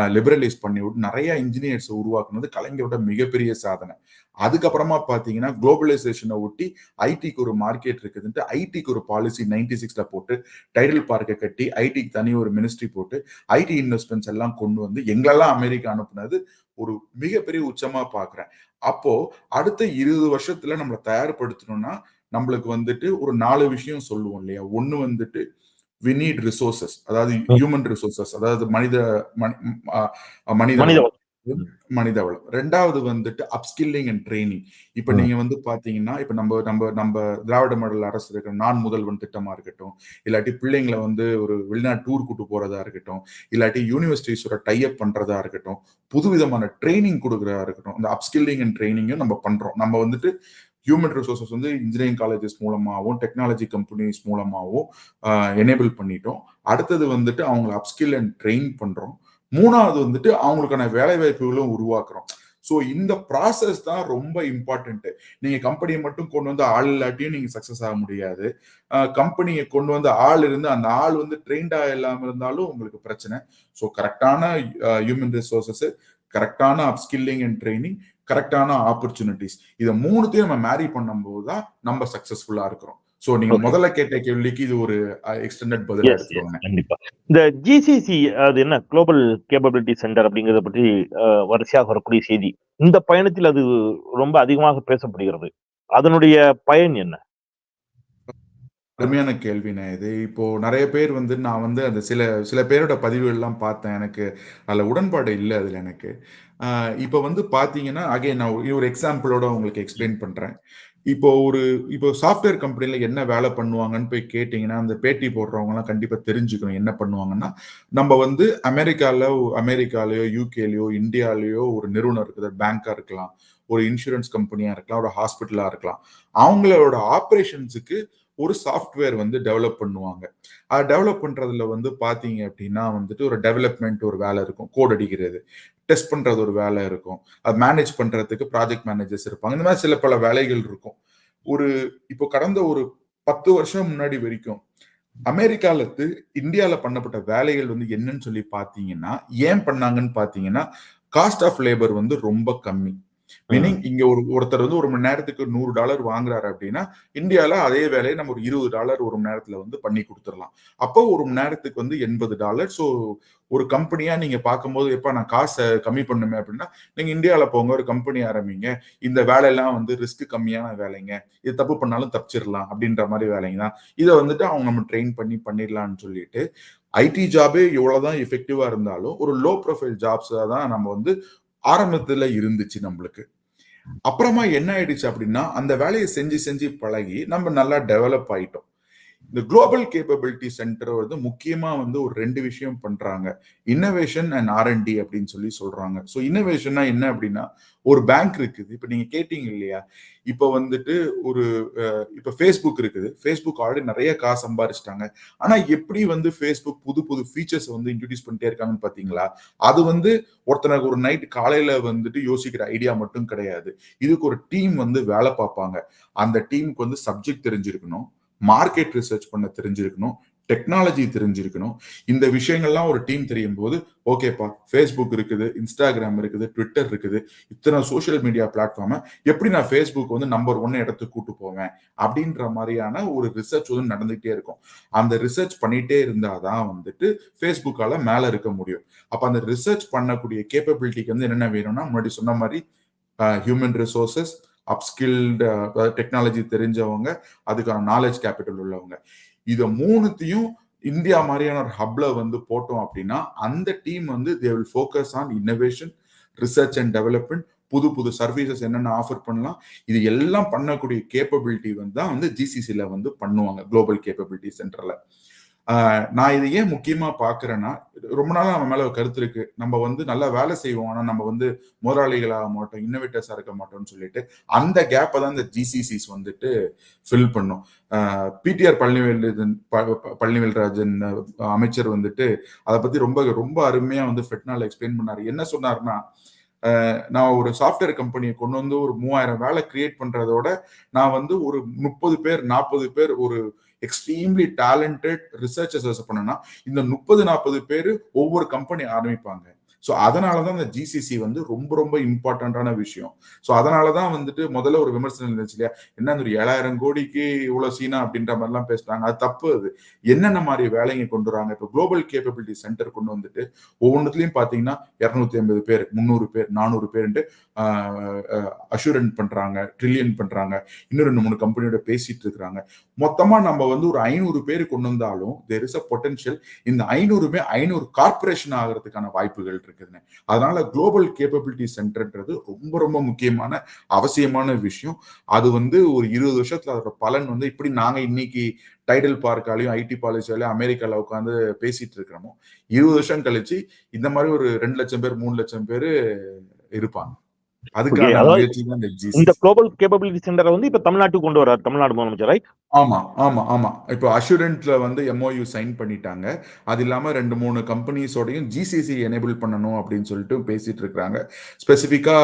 லிபரலைஸ் பண்ணி விட்டு நிறைய இன்ஜினியர்ஸை உருவாக்குனது கலைஞரோட மிகப்பெரிய சாதனை. அதுக்கப்புறமா பாத்தீங்கன்னா குளோபலைசேஷனை ஒட்டி ஐடிக்கு ஒரு மார்க்கெட் இருக்குதுன்ட்டு ஐடிக்கு ஒரு பாலிசி நைன்டி சிக்ஸ்ல போட்டு டைடல் பார்க்கை கட்டி ஐடிக்கு தனி ஒரு மினிஸ்ட்ரி போட்டு ஐடி இன்வெஸ்ட்மெண்ட்ஸ் எல்லாம் கொண்டு வந்து எங்களெல்லாம் அமெரிக்கா அனுப்புனது ஒரு மிகப்பெரிய உச்சமா பாக்குறேன். அப்போ அடுத்த இருபது வருஷத்துல நம்மளை தயார்படுத்தணும்னா நம்மளுக்கு வந்துட்டு ஒரு நாலு விஷயம் சொல்லுவோம் இல்லையா? ஒண்ணு வந்துட்டு வி நீட் ரிசோர்சஸ் அதாவது. ஹியூமன் ரிசோர்சஸ் அதாவது மனித மனித மனித வளம். வளம். மனித வளம் ரெண்டாவது வந்துட்டு அப்ஸ்கில்லிங் அண்ட் ட்ரைனிங் இப்ப. நீங்க வந்து பாத்தீங்கன்னா இப்ப நம்ம நம்ம நம்ம திராவிட மாடல் அரசு இருக்கிற நான் முதல்வன் திட்டமா இருக்கட்டும் இல்லாட்டி பிள்ளைங்களை வந்து ஒரு வெளிநாட்டு டூர் கூட்டு போறதா இருக்கட்டும் இல்லாட்டி யூனிவர்சிட்டிஸோட டைப் பண்றதா இருக்கட்டும் புதுவிதமான ட்ரைனிங் கொடுக்கறதா இருக்கட்டும் அந்த அப்ஸ்கில்லிங் அண்ட் ட்ரைனிங்கும் நம்ம பண்றோம் நம்ம வந்துட்டு ஹியூமன் ரிசோர்சஸ் வந்து இன்ஜினியரிங் காலேஜஸ் மூலமாகவும் டெக்னாலஜி கம்பெனிஸ் மூலமாகவும் எனேபிள் பண்ணிட்டோம் அடுத்தது வந்துட்டு அவங்களை அப்ஸ்கில் அண்ட் ட்ரெயின் பண்றோம் மூணாவது வந்துட்டு அவங்களுக்கான வேலை வாய்ப்புகளும் உருவாக்குறோம். ஸோ இந்த ப்ராசஸ் தான் ரொம்ப இம்பார்ட்டன்ட்டு நீங்கள் கம்பெனியை மட்டும் கொண்டு வந்து ஆள் இல்லாட்டியும் நீங்கள் சக்ஸஸ் ஆக முடியாது. கம்பெனியை கொண்டு வந்து ஆள் இருந்து அந்த ஆள் வந்து ட்ரெயின்டாக இல்லாமல் இருந்தாலும் உங்களுக்கு பிரச்சனை. ஸோ கரெக்டான ஹியூமன் ரிசோர்ஸஸு கரெக்டான அப்ஸ்கில்லிங் அண்ட் ட்ரைனிங் கரெக்டான ஆப்பர்ச்சுனிட்டிஸ் இதை மூணுத்தையும் நம்ம மேரி பண்ணும்போது தான் நம்ம சக்ஸஸ்ஃபுல்லாக இருக்கிறோம். ஸோ நீங்க. முதல்ல கேட்ட கேள்விக்கு இது ஒரு எக்ஸ்டெண்டட் பதிலா கண்டிப்பா. இந்த ஜிசிசி அது என்ன? குளோபல் கேப்பபிலிட்டி சென்டர் அப்படிங்கறத பற்றி அஹ், வரிசையாக வரக்கூடிய செய்தி. இந்த பயணத்தில் அது ரொம்ப அதிகமாக பேசப்படுகிறது. அதனுடைய பயன் என்ன? அருமையான கேள்விண்ணே இது இப்போ நிறைய பேர் வந்து நான் வந்து அந்த சில சில பேரோட பதிவுகள்லாம் பார்த்தேன். எனக்கு அதில் உடன்பாடு இல்லை அதில் எனக்கு. இப்போ வந்து பார்த்தீங்கன்னா அகைன் நான் ஒரு எக்ஸாம்பிளோட உங்களுக்கு எக்ஸ்பிளைன் பண்ணுறேன் இப்போ ஒரு இப்போ சாஃப்ட்வேர் கம்பெனியில் என்ன வேலை பண்ணுவாங்கன்னு போய் கேட்டிங்கன்னா அந்த பேட்டி போடுறவங்கலாம் கண்டிப்பாக தெரிஞ்சுக்கணும் என்ன பண்ணுவாங்கன்னா நம்ம வந்து அமெரிக்காவில் அமெரிக்காலேயோ யூகேலையோ இந்தியாலேயோ ஒரு நிறுவனம் இருக்குது. பேங்காக இருக்கலாம் ஒரு இன்சூரன்ஸ் கம்பெனியாக இருக்கலாம் ஒரு ஹாஸ்பிட்டலாக இருக்கலாம். அவங்களோட ஆப்ரேஷன்ஸுக்கு ஒரு சாஃப்ட்வேர் வந்து டெவலப் பண்ணுவாங்க. அதை டெவலப் பண்றதுல வந்து பாத்தீங்க அப்படின்னா வந்துட்டு ஒரு டெவலப்மெண்ட் ஒரு வேலை இருக்கும். கோட் அடிக்கிறது டெஸ்ட் பண்றது ஒரு வேலை இருக்கும். அது மேனேஜ் பண்றதுக்கு ப்ராஜெக்ட் மேனேஜர்ஸ் இருப்பாங்க. இந்த மாதிரி சில பல வேலைகள் இருக்கும். ஒரு இப்போ கடந்த ஒரு பத்து வருஷம் முன்னாடி வரைக்கும் அமெரிக்காலத்து இந்தியாவில் பண்ணப்பட்ட வேலைகள் வந்து என்னன்னு சொல்லி பார்த்தீங்கன்னா ஏன் பண்ணாங்கன்னு பார்த்தீங்கன்னா காஸ்ட் ஆஃப் லேபர் வந்து ரொம்ப கம்மி. மீனிங் இங்க ஒரு ஒருத்தர் வந்து ஒரு மணி நேரத்துக்கு நூறு டாலர் வாங்குறாரு அப்படின்னா இந்தியால அதே வேலையை நம்ம ஒரு இருபது டாலர் ஒரு மணி நேரத்துல வந்து பண்ணி கொடுத்துடலாம். அப்போ ஒரு மணி நேரத்துக்கு வந்து எண்பது டாலர். ஸோ ஒரு கம்பெனியா நீங்க பார்க்கும்போது எப்ப நான் காசை கம்மி பண்ணுமே அப்படின்னா நீங்க இந்தியால போங்க ஒரு கம்பெனி ஆரம்பிங்க. இந்த வேலையெல்லாம் வந்து ரிஸ்க் கம்மியான வேலைங்க. இது தப்பு பண்ணாலும் தப்பிச்சிடலாம் அப்படின்ற மாதிரி வேலைங்க தான். இதை வந்துட்டு அவங்க நம்ம ட்ரெயின் பண்ணி பண்ணிடலாம்னு சொல்லிட்டு ஐடி ஜாபே எவ்வளவுதான் எஃபெக்டிவா இருந்தாலும் ஒரு லோ ப்ரொஃபைல் ஜாப்ஸ் தான் நம்ம வந்து ஆரம்பத்துல இருந்துச்சு நம்மளுக்கு. அப்புறமா என்ன ஆயிடுச்சு அப்படின்னா அந்த வேலையை செஞ்சு செஞ்சு பழகி நம்ம நல்லா டெவலப் ஆயிட்டோம். இந்த குளோபல் கேப்பபிலிட்டி சென்டர் வந்து முக்கியமா வந்து ஒரு ரெண்டு விஷயம் பண்றாங்க. இன்னோவேஷன் அண்ட் ஆர்என்டி அப்படின்னு சொல்லி சொல்றாங்க. ஸோ இன்னோவேஷன்னா என்ன அப்படின்னா ஒரு பேங்க் இருக்குது. இப்போ நீங்க கேட்டீங்க இல்லையா? இப்போ வந்துட்டு ஒரு இப்போ ஃபேஸ்புக் இருக்குது. ஃபேஸ்புக் ஆல்ரெடி நிறைய காசு சம்பாரிச்சிட்டாங்க. ஆனா எப்படி வந்து ஃபேஸ்புக் புது புது ஃபீச்சர்ஸ் வந்து இன்ட்ரடியூஸ் பண்ணிட்டே இருக்காங்கன்னு பாத்தீங்களா? அது வந்து ஒருத்தனுக்கு ஒரு நைட் காலையில வந்துட்டு யோசிக்கிற ஐடியா மட்டும் கிடையாது. இதுக்கு ஒரு டீம் வந்து வேலை பார்ப்பாங்க. அந்த டீமுக்கு வந்து சப்ஜெக்ட் தெரிஞ்சிருக்கணும். மார்க்கெட் ரிசர்ச் பண்ண தெரிஞ்சிருக்கணும் டெக்னாலஜி தெரிஞ்சிருக்கணும். இந்த விஷயங்கள்லாம் ஒரு டீம் தெரியும் போது ஓகேப்பா ஃபேஸ்புக் இருக்குது இன்ஸ்டாகிராம் இருக்குது ட்விட்டர் இருக்குது இத்தனை சோஷியல் மீடியா பிளாட்ஃபார்மை எப்படி நான் ஃபேஸ்புக் வந்து நம்பர் ஒன் இடத்துக்கு கூட்டு போவேன்? அப்படின்ற மாதிரியான ஒரு ரிசர்ச் வந்து நடந்துகிட்டே இருக்கும். அந்த ரிசர்ச் பண்ணிட்டே இருந்தாதான் வந்துட்டு ஃபேஸ்புக்கால் மேலே இருக்க முடியும். அப்போ அந்த ரிசர்ச் பண்ணக்கூடிய கேப்பபிலிட்டிக்கு வந்து என்னென்ன வேணும்னா முன்னாடி சொன்ன மாதிரி ஹியூமன் ரிசோர்சஸ் அப்ஸ்கில்டு டெக்னாலஜி தெரிஞ்சவங்க அதுக்கான நாலேஜ் கேபிட்டல் உள்ளவங்க. இதை மூணுத்தையும் இந்தியா மாதிரியான ஒரு ஹப்ல வந்து போட்டோம் அப்படின்னா அந்த டீம் வந்து they will focus on innovation research and development புது புது சர்வீசஸ் என்னென்ன ஆஃபர் பண்ணலாம் இது எல்லாம் பண்ணக்கூடிய கேப்பபிலிட்டி வந்து தான் வந்து ஜிசிசியில் வந்து பண்ணுவாங்க குளோபல் கேப்பபிலிட்டி சென்டரில் நான் இதை ஏன் முக்கியமா பாக்குறேன்னா ரொம்ப நாளா நம்ம மேல ஒரு கருத்து இருக்கு. நம்ம வந்து நல்லா வேலை செய்வோம். ஆனா நம்ம வந்து முதலாளிகளாக மாட்டோம் இன்னோவேட்டர்ஸா இருக்க மாட்டோம்னு சொல்லிட்டு அந்த கேப்பை தான் இந்த ஜிசிசிஸ் வந்துட்டு ஃபில் பண்ணும். பிடிஆர் பழனிவேல் பழனிவேல்ராஜன் அமைச்சர் வந்துட்டு அதை பத்தி ரொம்ப ரொம்ப அருமையா வந்து ஃபெட்னால எக்ஸ்பிளைன் பண்ணாரு. என்ன சொன்னாருன்னா நான் ஒரு சாஃப்ட்வேர் கம்பெனியை கொண்டு வந்து ஒரு மூவாயிரம் வேலை கிரியேட் பண்றதோட நான் வந்து ஒரு முப்பது பேர் நாற்பது பேர் ஒரு எக்ஸ்ட்ரீம்லி டேலண்டட் ரிசர்ச்சர்ஸ் பண்ணனா இந்த முப்பது நாற்பது பேர் ஒவ்வொரு கம்பெனி ஆரம்பிப்பாங்க. ஸோ அதனால தான் அந்த ஜிசிசி வந்து ரொம்ப ரொம்ப இம்பார்ட்டண்ட்டான விஷயம். ஸோ அதனால தான் வந்துட்டு முதல்ல ஒரு விமர்சனம் இருந்துச்சு இல்லையா? என்ன ஒரு ஏழாயிரம் கோடிக்கு இவ்வளோ சீனா அப்படின்ற மாதிரிலாம் பேசுறாங்க. அது தப்பு அது. என்னென்ன மாதிரி வேலைங்க கொண்டு வராங்க? இப்போ குளோபல் கேப்பபிலிட்டி சென்டர் கொண்டு வந்துட்டு ஒவ்வொன்றுத்துலையும் பார்த்தீங்கன்னா இரநூத்தி ஐம்பது பேர் முந்நூறு பேர் நானூறு பேருன்ட்டு அஷூரன் பண்ணுறாங்க ட்ரில்லியன் பண்ணுறாங்க இன்னும் ரெண்டு மூணு கம்பெனியோட பேசிட்டு இருக்கிறாங்க. மொத்தமாக நம்ம வந்து ஒரு ஐநூறு பேர் கொண்டு வந்தாலும் தெர் இஸ் அ பொட்டன்ஷியல் இந்த ஐநூறுமே ஐநூறு கார்பரேஷன் ஆகிறதுக்கான வாய்ப்புகள் இருக்குதுன்னு அதனால குளோபல் கேப்பபிலிட்டி சென்டர்ன்றது ரொம்ப ரொம்ப முக்கியமான அவசியமான விஷயம். அது வந்து ஒரு இருபது வருஷத்துல அதோட பலன் வந்து இப்படி நாங்க இன்னைக்கு டைடல் பார்க்காலையும் ஐடி பாலிசியாலையும் அமெரிக்காவில் உட்காந்து பேசிட்டு இருக்கிறோமோ இருபது வருஷம் கழிச்சு இந்த மாதிரி ஒரு ரெண்டு லட்சம் பேர் மூணு லட்சம் பேர் இருப்பாங்க. இந்த இந்த குளோபல் கேப்பபிலிட்டி சென்டரை வந்து இப்ப தமிழ்நாட்டுக்கு கொண்டு வர்றாரு தமிழ்நாடு முதலமைச்சர் ரைட் ஆமா ஆமா ஆமா. இப்போ அஷூரன்ட்ல வந்து எம்ஓயு சைன் பண்ணிட்டாங்க. அது இல்லாம ரெண்டு மூணு கம்பெனிஸோடையும் ஜிசிசி எனேபிள் பண்ணணும் அப்படின்னு சொல்லிட்டு பேசிட்டு இருக்காங்க ஸ்பெசிஃபிக்கா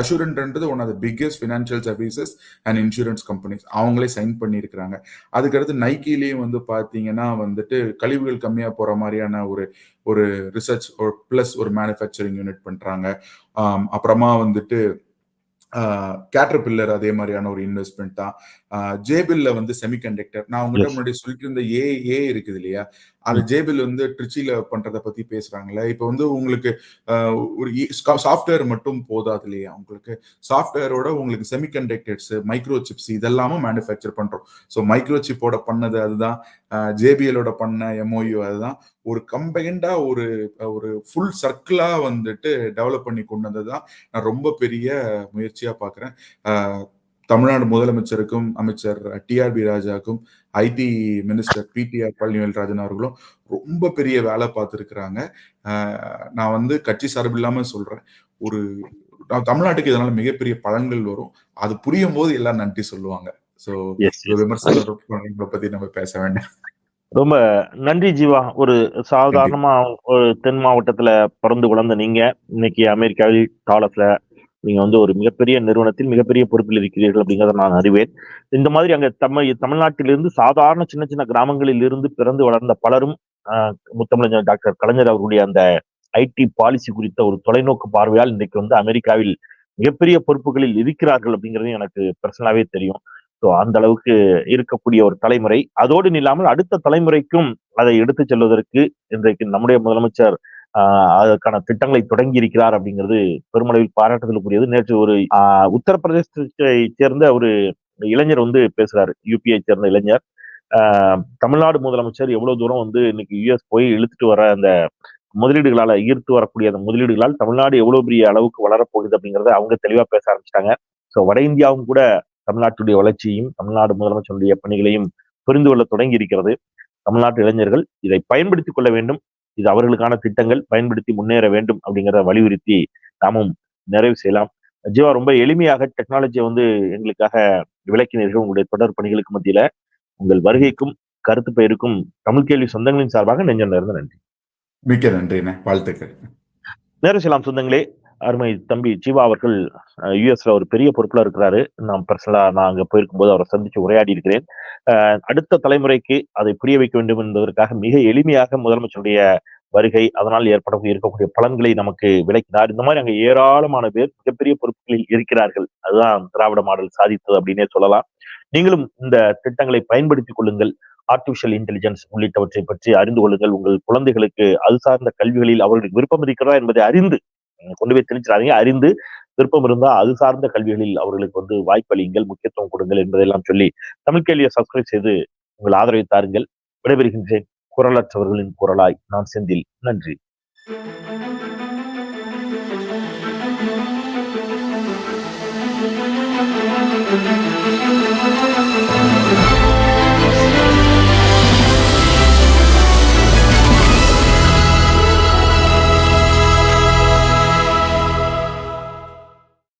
அஷூரன்ட்ன்றது one of the biggest financial services and insurance companies அவங்களே சைன் பண்ணியிருக்கிறாங்க. அதுக்கடுத்து நைக்கிலேயும் வந்து பாத்தீங்கன்னா வந்துட்டு கழிவுகள் கம்மியா போற மாதிரியான ஒரு ஒரு ரிசர்ச் ஒரு பிளஸ் ஒரு மேனுஃபேக்சரிங் யூனிட் பண்றாங்க. அப்புறமா வந்துட்டு கேட்டர் பில்லர் அதே மாதிரியான ஒரு இன்வெஸ்ட்மெண்ட் தான். ஜேபில்ல வந்து செமிகண்டக்டர் நான் உங்ககிட்ட முன்னாடி சொல்லிட்டு இருந்த ஏ ஏ இருக்குது இல்லையா? அது ஜேபில் வந்து ட்ரிச்சில பண்றதை பத்தி பேசுறாங்கல்ல. இப்போ வந்து உங்களுக்கு ஒரு சாஃப்ட்வேர் மட்டும் போதாது இல்லையா? உங்களுக்கு சாஃப்ட்வேரோட உங்களுக்கு செமிகண்டக்டர்ஸ் மைக்ரோ சிப்ஸ் இதெல்லாமும் மேனுஃபேக்சர் பண்றோம். ஸோ மைக்ரோ சிப்போட பண்ணது அதுதான். ஜேபிஎலோட பண்ண எம்ஓயு அதுதான். ஒரு கம்பைண்டா ஒரு ஒரு ஃபுல் சர்க்கிளா வந்துட்டு டெவலப் பண்ணி கொண்டு வந்ததுதான் நான் ரொம்ப பெரிய முயற்சியா பாக்குறேன் தமிழ்நாடு முதலமைச்சருக்கும் அமைச்சர் TRP ராஜாக்கும் IT minister PTR Palanivel Rajan அவர்களும் ரொம்ப பெரிய வேலை பார்த்துருக்குறாங்க. நான் வந்து கட்சி சார்பு இல்லாம சொல்றேன். ஒரு தமிழ்நாட்டுக்கு இதனால மிகப்பெரிய பலன்கள் வரும். அது புரியும் போது எல்லாம் நன்றி சொல்லுவாங்க. சோ விமர்சனம் பத்தி நம்ம பேச வேண்டாம். ரொம்ப நன்றி ஜீவா. ஒரு சாதாரணமா ஒரு தென் மாவட்டத்துல பிறந்து வளர்ந்த நீங்க இன்னைக்கு அமெரிக்காவில் டாலஸ்ல நீங்க வந்து ஒரு மிகப்பெரிய நிறுவனத்தில் மிகப்பெரிய பொறுப்பில் இருக்கிறீர்கள் அப்படிங்கிறத நான் அறிவேன். இந்த மாதிரி அங்க தமிழ் தமிழ்நாட்டிலிருந்து சாதாரண சின்ன சின்ன கிராமங்களில் இருந்து பிறந்து வளர்ந்த பலரும் முத்தமிழஞ்சர் டாக்டர் கலைஞர் அவர்களுடைய அந்த ஐடி பாலிசி குறித்த ஒரு தொலைநோக்கு பார்வையால் இன்றைக்கு வந்து அமெரிக்காவில் மிகப்பெரிய பொறுப்புகளில் இருக்கிறார்கள் அப்படிங்கிறது எனக்கு பர்சனலாவே தெரியும். ஸோ அந்த அளவுக்கு இருக்கக்கூடிய ஒரு தலைமுறை. அதோடு இல்லாமல் அடுத்த தலைமுறைக்கும் அதை எடுத்து செல்வதற்கு இன்றைக்கு நம்முடைய முதலமைச்சர் அதற்கான திட்டங்களை தொடங்கி இருக்கிறார் அப்படிங்கிறது பெருமளவில் பாராட்டுதலுக்குரியது. நேற்று ஒரு உத்தரப்பிரதேசத்தை சேர்ந்த ஒரு இளைஞர் வந்து பேசுறாரு. யூபிஐ சேர்ந்த இளைஞர். தமிழ்நாடு முதலமைச்சர் எவ்வளவு தூரம் வந்து இன்னைக்கு யூஎஸ் போய் இழுத்துட்டு வர அந்த முதலீடுகளால ஈர்த்து வரக்கூடிய அந்த முதலீடுகளால் தமிழ்நாடு எவ்வளவு பெரிய அளவுக்கு வளரப்போகுது அப்படிங்கிறத அவங்க தெளிவா பேச ஆரம்பிச்சிட்டாங்க. ஸோ வட இந்தியாவும் கூட தமிழ்நாட்டுடைய வளர்ச்சியையும் தமிழ்நாடு முதலமைச்சருடைய பணிகளையும் புரிந்து கொள்ள தொடங்கி இருக்கிறது தமிழ்நாட்டு இளைஞர்கள் இதை பயன்படுத்திக் கொள்ள வேண்டும். இது அவர்களுக்கான திட்டங்கள். பயன்படுத்தி முன்னேற வேண்டும் அப்படிங்கிறத வலியுறுத்தி நாமும் நிறைவு செய்யலாம். ஜீவா ரொம்ப எளிமையாக டெக்னாலஜியை வந்து எங்களுக்காக விளக்கினீர்கள். உங்களுடைய தொடர் பணிகளுக்கு மத்தியில உங்கள் வருகைக்கும் கருத்து பெயருக்கும் தமிழ் கேள்வி சொந்தங்களின் சார்பாக நெஞ்சம் நேர்ந்த நன்றி. மிக்க நன்றிண்ணே. வாழ்த்துக்கள். நேரம் செய்யலாம் சொந்தங்களே. அருமை தம்பி ஜீவா அவர்கள் யுஎஸ்ல ஒரு பெரிய பொறுப்புல இருக்கிறாரு. நான் பர்சனலா நான் அங்க போயிருக்கும்போது அவரை சந்திச்சு உரையாடி இருக்கிறேன். அடுத்த தலைமுறைக்கு அதை புரிய வைக்க வேண்டும் என்பதற்காக மிக எளிமையாக முதலமைச்சருடைய வருகை அதனால் ஏற்பட இருக்கக்கூடிய பலன்களை நமக்கு விளக்கினார். இந்த மாதிரி அங்க ஏராளமான பேர் மிகப்பெரிய பொறுப்புகளில் இருக்கிறார்கள். அதுதான் திராவிட மாடல் சாதித்தது அப்படின்னே சொல்லலாம். நீங்களும் இந்த திட்டங்களை பயன்படுத்திக் கொள்ளுங்கள். ஆர்டிபிஷியல் இன்டெலிஜென்ஸ் உள்ளிட்டவற்றை பற்றி அறிந்து கொள்ளுங்கள். உங்கள் குழந்தைகளுக்கு அது சார்ந்த கல்விகளில் அவர்களுக்கு விருப்பம் இருக்கிறதா என்பதை அறிந்து கொண்டு போய் திணிச்சிடாதீங்க. அறிந்து விருப்பம் இருந்தா அது சார்ந்த கல்விகளில் அவர்களுக்கு வந்து வாய்ப்பளியுங்கள் முக்கியத்துவம் கொடுங்கள் என்பதெல்லாம் சொல்லி தமிழ் கேள்வியை சப்ஸ்கிரைப் செய்து உங்கள் ஆதரவை தாருங்கள். விடைபெறுகின்றேன். குரலற்றவர்களின் குரலாய் நான் செந்தில். நன்றி.